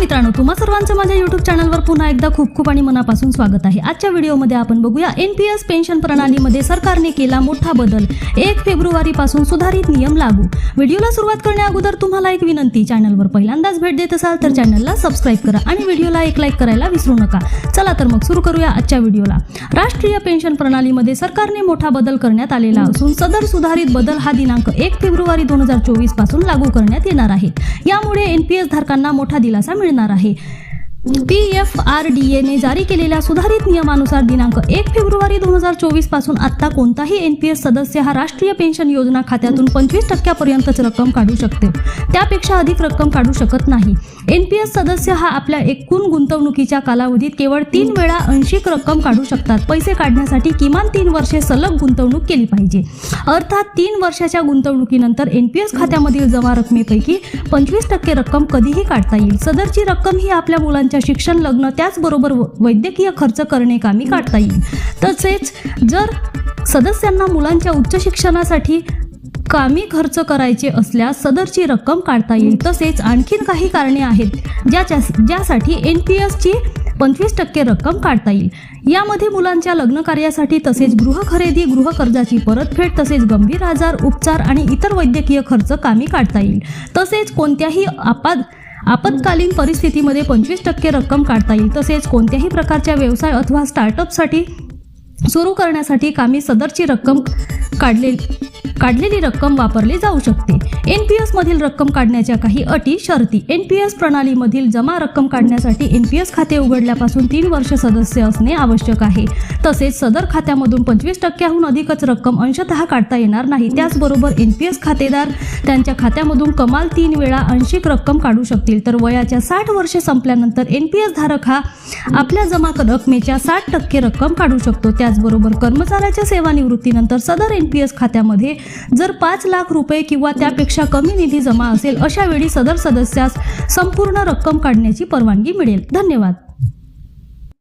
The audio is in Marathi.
मित्रांनो तुम्हा सर्वांचं माझ्या युट्यूब चॅनलवर पुन्हा एकदा खूप खूप आणि मनापासून स्वागत आहे. आजच्या व्हिडिओमध्ये आपण बघूया एन पी एस पेन्शन प्रणालीमध्ये सरकारने केला मोठा बदल. एक फेब्रुवारीपासून सुधारित नियम लागू. व्हिडिओला सुरुवात करण्या अगोदर तुम्हाला एक विनंती चॅनलवर पहिल्यांदाच भेट देत असाल तर चॅनलला सबस्क्राईब करा आणि व्हिडिओला एक लाईक करायला विसरू नका. चला तर मग सुरू करूया आजच्या व्हिडिओला. राष्ट्रीय पेन्शन प्रणालीमध्ये सरकारने मोठा बदल करण्यात आलेला असून सदर सुधारित बदल हा दिनांक एक फेब्रुवारी दोन हजार चोवीसपासून लागू करण्यात येणार आहे. यामुळे एन पी एस धारकांना मोठा दिलासा मिळणार आहे. पी एफ आर डी एने जारी केलेल्या सुधारित नियमानुसार दिनांक एक फेब्रुवारी दोन हजार चोवीसपासून आत्ता कोणताही एन पी एस सदस्य हा राष्ट्रीय पेन्शन योजना खात्यातून पंचवीस टक्क्यापर्यंतच रक्कम काढू शकते. त्यापेक्षा अधिक रक्कम काढू शकत नाही. एन पी एस सदस्य हा आपल्या एकूण गुंतवणुकीच्या कालावधीत केवळ तीन वेळा अंशिक रक्कम काढू शकतात. पैसे काढण्यासाठी किमान तीन वर्षे सलग गुंतवणूक केली पाहिजे. अर्थात तीन वर्षाच्या गुंतवणुकीनंतर एन पी एस खात्यामधील जमा रकमेपैकी पंचवीस टक्के रक्कम कधीही काढता येईल. सदरची रक्कम ही आपल्या मुलांच्या शिक्षण लग्न त्याचबरोबर व- वैद्यकीय खर्च करणे कामी काढता येईल. तसेच जर सदस्यांना मुलांच्या उच्च शिक्षणासाठी कामी खर्च करायचे असल्यास सदरची रक्कम काढता येईल. तसेच आणखीन काही कारणे आहेत ज्याच्या ज्यासाठी एन पी एसची पंचवीस टक्के रक्कम काढता येईल. यामध्ये मुलांच्या लग्न कार्यासाठी तसेच गृह खरेदी गृह कर्जाची परतफेड तसेच गंभीर आजार उपचार आणि इतर वैद्यकीय खर्च कामी काढता येईल. तसेच कोणत्याही आपात आपत्कालीन परिस्थितीमध्ये पंचवीस टक्के रक्कम काढता येईल. तसेच कोणत्याही प्रकारच्या व्यवसाय अथवा स्टार्टअपसाठी सुरू करण्यासाठी कामी सदरची रक्कम काढले काढलेली रक्कम वापरली जाऊ शकते. एन पी मधील रक्कम काढण्याच्या काही अटी शर्ती. एन पी एस प्रणालीमधील जमा रक्कम काढण्यासाठी एन पी एस खाते उघडल्यापासून तीन वर्ष सदस्य असणे आवश्यक आहे. तसेच सदर खात्यामधून पंचवीस टक्क्याहून अधिकच रक्कम अंशतः काढता येणार नाही. त्याचबरोबर एन पी एस खातेदार त्यांच्या खात्यामधून कमाल तीन वेळा अंशिक रक्कम काढू शकतील. तर वयाच्या साठ वर्षे संपल्यानंतर एन पी एस धारक हा आपल्या जमा रकमेच्या साठ टक्के रक्कम काढू शकतो. त्याचबरोबर कर्मचाऱ्याच्या सेवानिवृत्तीनंतर सदर एन पी एस खात्यामध्ये जर पाच लाख रुपये किंवा त्यापेक्षा कमी निधी जमा असेल अशा वेळी सदर सदस्यास संपूर्ण रक्कम काढण्याची परवानगी मिळेल. धन्यवाद.